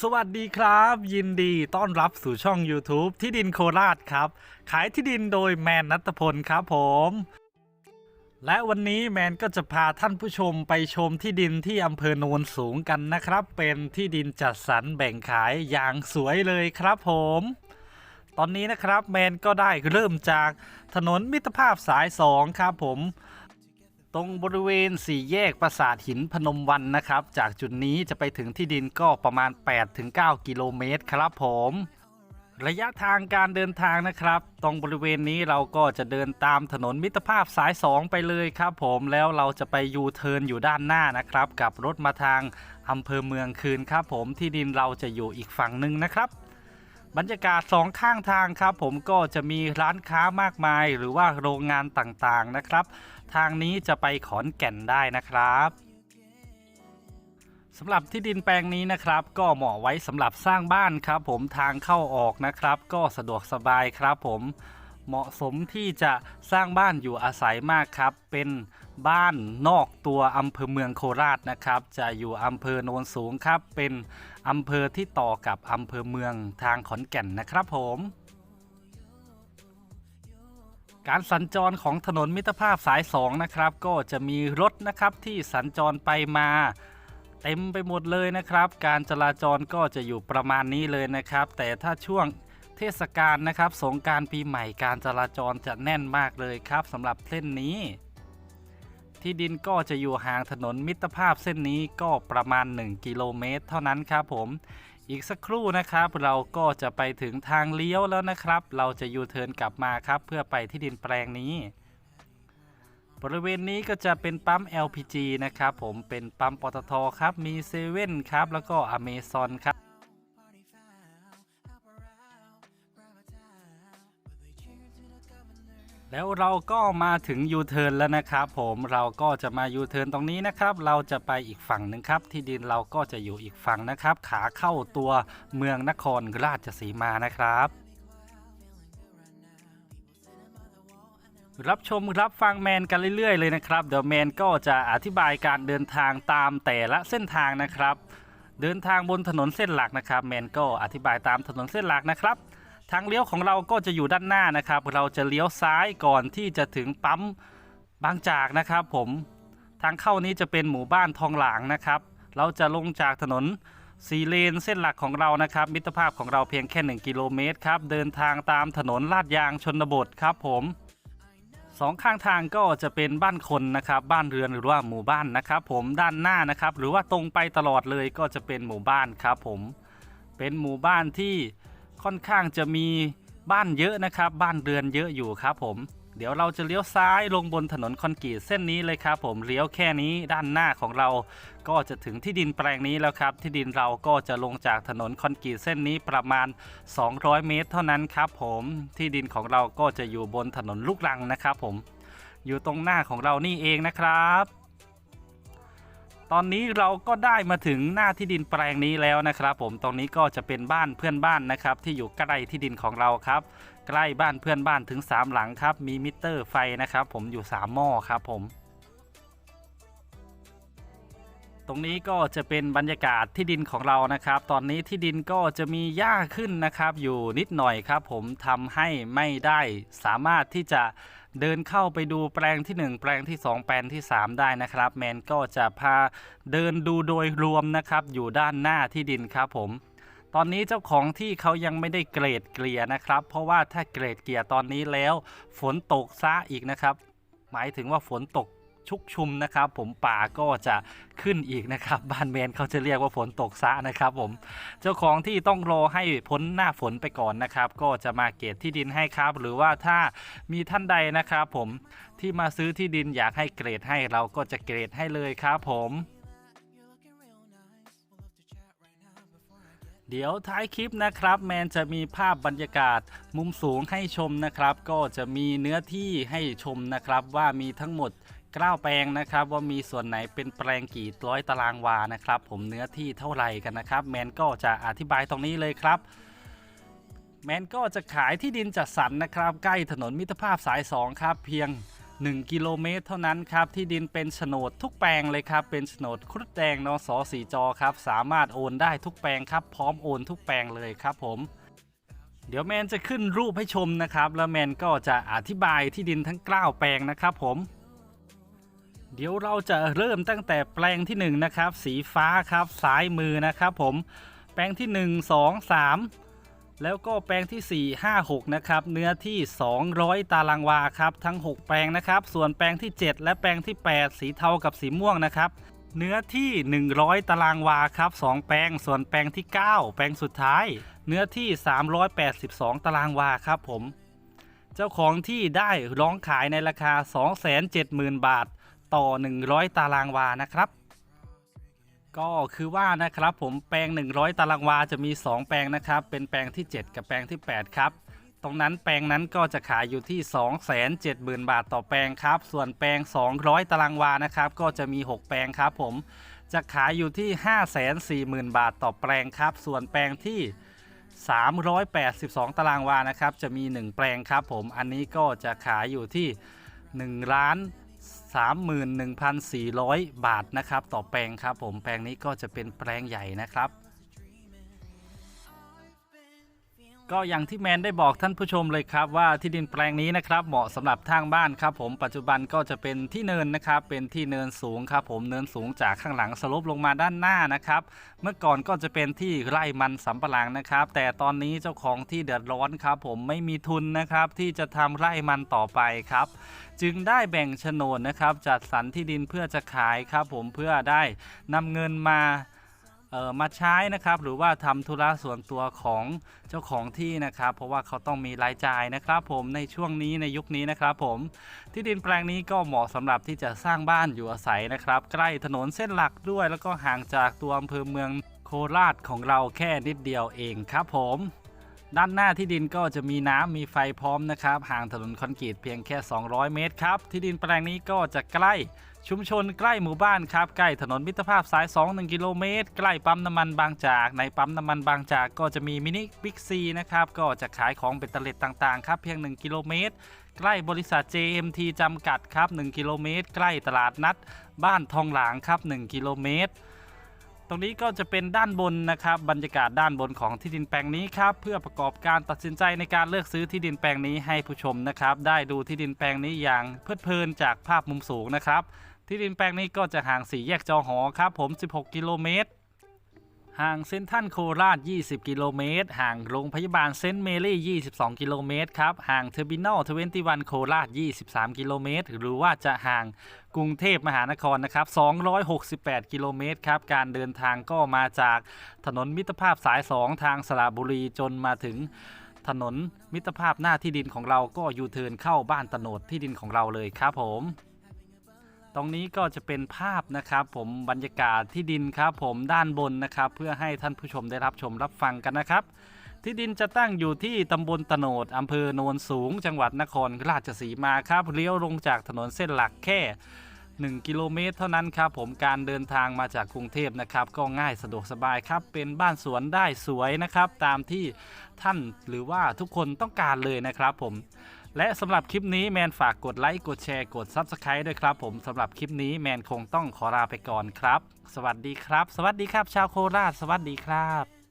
สวัสดีครับ ยินดีต้อนรับสู่ช่อง YouTube ที่ดินโคราชครับ ขายที่ดินโดยแมนนัตพลครับผม และวันนี้แมนก็จะพาท่านผู้ชมไปชมที่ดินที่อำเภอโนนสูงกันนะครับ เป็นที่ดินจัดสรรแบ่งขายอย่างสวยเลยครับผม ตอนนี้นะครับแมนก็ได้เริ่มจากถนนมิตรภาพสาย 2 ครับผม ตรงบริเวณสี่แยกปราสาทหินพนมวันนะครับ จากจุดนี้จะไปถึงที่ดินก็ประมาณ 8-9 กิโลเมตรครับผม ระยะทางการเดินทางนะครับ ตรงบริเวณนี้เราก็จะเดินตามถนนมิตรภาพสาย 2 ไปเลยครับผมแล้วเราจะไปยูเทิร์นอยู่ด้านหน้านะครับ กับรถมาทางอำเภอเมืองคืนครับผมที่ดินเราจะอยู่อีกฝั่งหนึ่งนะครับ บรรยากาศสองข้างทางครับ ผมก็จะมีร้านค้ามากมาย หรือว่าโรงงานต่างๆนะครับ ทางนี้จะไปขอนแก่นได้นะครับสำหรับที่ดินแปลงนี้นะครับ ก็เหมาะไว้สำหรับสร้างบ้านครับ ผมทางเข้าออกนะครับ ก็สะดวกสบายครับผม เหมาะสมที่จะสร้างบ้านอยู่อาศัยมากครับ เป็นบ้านนอกตัวอำเภอเมืองโคราชนะครับ จะอยู่อำเภอโนนสูงครับ เป็นอำเภอที่ต่อกับอำเภอเมืองทางขอนแก่นนะครับผมการสัญจรของถนนมิตรภาพสาย 2 นะครับ ก็จะมีรถนะครับที่สัญจรไปมา เต็มไปหมดเลยนะครับ การจราจรก็จะอยู่ประมาณนี้เลยนะครับ แต่ถ้าช่วง เทศกาลนะครับ สงการปีใหม่การจราจรจะแน่นมากเลยครับสำหรับเส้นนี้ ที่ดินก็จะอยู่ห่างถนนมิตรภาพเส้นนี้ก็ประมาณ 1 กิโลเมตร เท่านั้นครับผมอีกสักครู่นะครับ เราก็จะไปถึงทางเลี้ยวแล้วนะครับ เราจะยูเทิร์นกลับมาครับ เพื่อไปที่ดินแปลงนี้ บริเวณนี้ก็จะเป็นปั๊ม LPG นะครับ ผมเป็นปั๊มปตทครับ มีเซเว่นครับ แล้วก็อเมซอนครับ แล้วเราก็มาถึงยูเทิร์นแล้วนะครับผมเราก็จะมายูเทิร์นตรงนี้นะครับ เราจะไปอีกฝั่งหนึ่งครับ ที่ดินเราก็จะอยู่อีกฝั่งนะครับ ขาเข้าตัวเมืองนครราชสีมานะครับรับชมรับฟังแมนกันเรื่อยๆเลยนะครับเดี๋ยวแมนก็จะอธิบายการเดินทางตามแต่ละเส้นทางนะครับ เดินทางบนถนนเส้นหลักนะครับ แมนก็อธิบายตามถนนเส้นหลักนะครับ ทางเลี้ยวของเราก็จะอยู่ด้านหน้านะครับ เราจะเลี้ยวซ้ายก่อนที่จะถึงปั๊มบางจากนะครับผมทางเข้านี้จะเป็นหมู่บ้านทองหลางนะครับ เราจะลงจากถนนสีเลนเส้นหลักของเรานะครับ มิตรภาพของเราเพียงแค่ 1 กิโลเมตรครับ เดินทางตามถนนลาดยางชนบทครับผมสองข้างทางก็จะเป็นบ้านคนนะครับ บ้านเรือนหรือว่าหมู่บ้านนะครับ ผมด้านหน้านะครับ หรือว่าตรงไปตลอดเลยก็จะเป็นหมู่บ้านครับผมเป็นหมู่บ้านที่ ค่อนข้างจะมีบ้านเยอะนะครับ บ้านเรือนเยอะอยู่ครับผม เดี๋ยวเราจะเลี้ยวซ้ายลงบนถนนคอนกรีตเส้นนี้เลยครับ ผมเลี้ยวแค่นี้ด้านหน้าของเรา ก็จะถึงที่ดินแปลงนี้แล้วครับ ที่ดินเราก็จะลงจากถนนคอนกรีตเส้นนี้ประมาณ 200 เมตร เท่านั้นครับ ผมที่ดินของเราก็จะอยู่บนถนนลูกรังนะครับ ผม อยู่ตรงหน้าของเรานี่เองนะครับ ตอนนี้เราก็ได้มาถึงหน้าที่ดินแปลงนี้แล้วนะครับ ผมตรงนี้ก็จะเป็นบ้านเพื่อนบ้านนะครับ ที่อยู่ใกล้ที่ดินของเราครับ ใกล้บ้านเพื่อนบ้านถึง 3 หลังครับ มีมิเตอร์ไฟนะครับ ผมอยู่ 3 หม้อครับ ผมตรงนี้ก็จะเป็นบรรยากาศที่ดินของเรานะครับ ตอนนี้ที่ดินก็จะมีหญ้าขึ้นนะครับ อยู่นิดหน่อยครับ ผมทำให้ไม่ได้สามารถที่จะ เดินเข้าไปดูแปลงที่ 1 แปลงที่ 2 แปลงที่ 3 ได้นะครับ แมนก็จะพาเดินดูโดยรวมนะครับ อยู่ด้านหน้าที่ดินครับผม ตอนนี้เจ้าของที่เขายังไม่ได้เกรดเกลี่ยนะครับ เพราะว่าถ้าเกรดเกลี่ยตอนนี้แล้ว ฝนตกซะอีกนะครับ หมายถึงว่าฝนตก ชุกชุมนะครับ ผมป่าก็จะขึ้นอีกนะครับ บ้านแมนเขาจะเรียกว่าฝนตกซะนะครับ ผมเจ้าของที่ต้องรอให้พ้นหน้าฝนไปก่อนนะครับ ก็จะมาเกตที่ดินให้ครับ หรือว่าถ้ามีท่านใดนะครับ ผมที่มาซื้อที่ดินอยากให้เกรดให้เราก็จะเกรดให้เลยครับ ผมเดี๋ยวท้ายคลิปนะครับ แมนจะมีภาพบรรยากาศมุมสูงให้ชมนะครับ ก็จะมีเนื้อที่ให้ชมนะครับว่ามีทั้งหมด เก้าแปลงนะครับว่ามีส่วนไหนเป็นแปลงกี่ร้อยตารางวานะครับ ผมเนื้อที่เท่าไหร่กันนะครับแมนก็จะอธิบายตรงนี้เลยครับ แมนก็จะขายที่ดินจัดสรรนะครับ ใกล้ถนนมิตรภาพสาย 2 ครับ เพียง 1 กิโลเมตรเท่านั้นครับ ที่ดินเป็นโฉนดทุกแปลงเลยครับ เป็นโฉนดครุฑแดงนสสีจอครับ สามารถโอนได้ทุกแปลงครับพร้อมโอนทุกแปลงเลยครับผมเดี๋ยวแมนจะขึ้นรูปให้ชมนะครับ แล้วแมนก็จะอธิบายที่ดินทั้ง 9 แปลงนะครับผม เดี๋ยวเราจะเริ่มตั้งแต่แปลงที่ 1 นะครับ สีฟ้าครับซ้ายมือนะครับผมแปลงที่ 1 2 3 แล้วก็แปลงที่ 4 5 6 นะครับ เนื้อที่ 200 ตารางวาครับทั้ง 6 แปลงนะครับ ส่วนแปลงที่ 7 และแปลงที่ 8 สีเทากับสีม่วงนะครับ เนื้อที่ 100 ตารางวาครับ 2 แปลง ส่วนแปลงที่ 9 แปลงสุดท้าย เนื้อที่ 382 ตารางวาครับผม เจ้าของที่ได้ร้องขายในราคา 270,000 บาท ต่อ 100 ตารางวานะครับ ก็คือว่านะครับผมแปลง 100 ตารางวาจะมี 2 แปลงนะครับ เป็นแปลงที่ 7 กับแปลงที่ 8 ครับ ตรงนั้นแปลงนั้นก็จะขายอยู่ที่ 270,000 บาทต่อแปลงครับ ส่วนแปลง 200 ตารางวานะครับ ก็จะมี 6 แปลงครับผมจะขายอยู่ที่ 540,000 บาทต่อแปลงครับ ส่วนแปลงที่ 382 ตารางวานะครับ จะมี 1 แปลงครับผม อันนี้ก็จะขายอยู่ที่1ล้าน 31,400 บาทนะครับ ต่อแปลงครับผมแปลงนี้ก็จะเป็นแปลงใหญ่นะครับ ก็อย่างที่แมนได้บอกท่านผู้ชมเลยครับว่าที่ดินแปลงนี้นะครับเหมาะสำหรับทางบ้านครับผมปัจจุบันก็จะเป็นที่เนินนะครับเป็นที่เนินสูงครับผมเนินสูงจากข้างหลังสลบลงมาด้านหน้านะครับเมื่อก่อนก็จะเป็นที่ไร่มันสำปะหลังนะครับ แต่ตอนนี้เจ้าของที่เดือดร้อนครับผมไม่มีทุนนะครับที่จะทำไร่มันต่อไปครับจึงได้แบ่งโฉนดนะครับจัดสรรที่ดินเพื่อจะขายครับผมเพื่อได้นำเงินมา มาใช้นะครับ หรือว่าทำธุระส่วนตัวของเจ้าของที่นะครับ เพราะว่าเขาต้องมีรายจ่ายนะครับ ผมในช่วงนี้ในยุคนี้นะครับ ผมที่ดินแปลงนี้ก็เหมาะสำหรับที่จะสร้างบ้านอยู่อาศัยนะครับ ใกล้ถนนเส้นหลักด้วย แล้วก็ห่างจากตัวอำเภอเมืองโคราชของเราแค่นิดเดียวเองครับผม ด้านหน้าที่ดินก็จะมีน้ำมีไฟพร้อมนะครับ ห่างถนนคอนกรีตเพียงแค่ 200 เมตรครับ ที่ดินแปลงนี้ก็จะใกล้ชุมชนใกล้หมู่บ้านครับ ใกล้ถนนมิตรภาพสาย 2 1 กิโลเมตร ใกล้ปั๊มน้ำมันบางจาก ในปั๊มน้ำมันบางจากก็จะมีมินิบิ๊กซีนะครับ ก็จะขายของเบ็ดเตล็ดต่างๆ ครับ เพียง 1 กิโลเมตร ใกล้บริษัท JMT จำกัดครับ 1 กิโลเมตร ใกล้ตลาดนัด บ้านทองหลางครับ 1 กิโลเมตร รงนี้ก็จะเป็นด้านบนนะครับบรรยากาศด้านบนของที่ดินแปลงนี้ครับเพื่อประกอบการตัดสินใจในการเลือกซื้อที่ดินแปลงนี้ให้ผู้ชมนะครับได้ดูที่ดินแปลงนี้อย่างเพลิดเพลินจากภาพมุมสูงนะครับที่ดินแปลงนี้ก็จะห่างสี่แยกจอหอครับผม 16 กิโลเมตร ห่างเซนทันโคราช 20 กิโลเมตร ห่างโรงพยาบาลเซนต์เมรี่ 22 กิโลเมตรครับ ห่างเทอร์มินอล21โคราช 23 กิโลเมตร หรือว่าจะห่างกรุงเทพมหานครนะครับ 268 กิโลเมตรครับ การเดินทางก็มาจากถนนมิตรภาพสาย 2 ทางสระบุรีจนมาถึงถนนมิตรภาพหน้าที่ดินของเราก็ยูเทิร์นเข้าบ้านตโนดที่ดินของเราเลยครับผม ตรงนี้ก็จะเป็นภาพนะครับผมบรรยากาศที่ดินครับผมด้านบนนะครับ เพื่อให้ท่านผู้ชมได้รับชมรับฟังกันนะครับ ที่ดินจะตั้งอยู่ที่ตำบลตโนดอำเภอโนนสูง จังหวัดนครราชสีมาครับเลี้ยวลงจากถนนเส้นหลักแค่ 1 กิโลเมตร เท่านั้นครับผมการเดินทางมาจากกรุงเทพนะครับ ก็ง่ายสะดวกสบายครับ เป็นบ้านสวนได้สวยนะครับ ตามที่ท่านหรือว่าทุกคนต้องการเลยนะครับผม และสำหรับคลิปนี้แมนฝากกดไลค์ กดแชร์ กด Subscribe ด้วยครับผมสำหรับคลิปนี้แมนคงต้องขอลาไปก่อนครับ สวัสดีครับ สวัสดีครับ ชาวโคราช สวัสดีครับ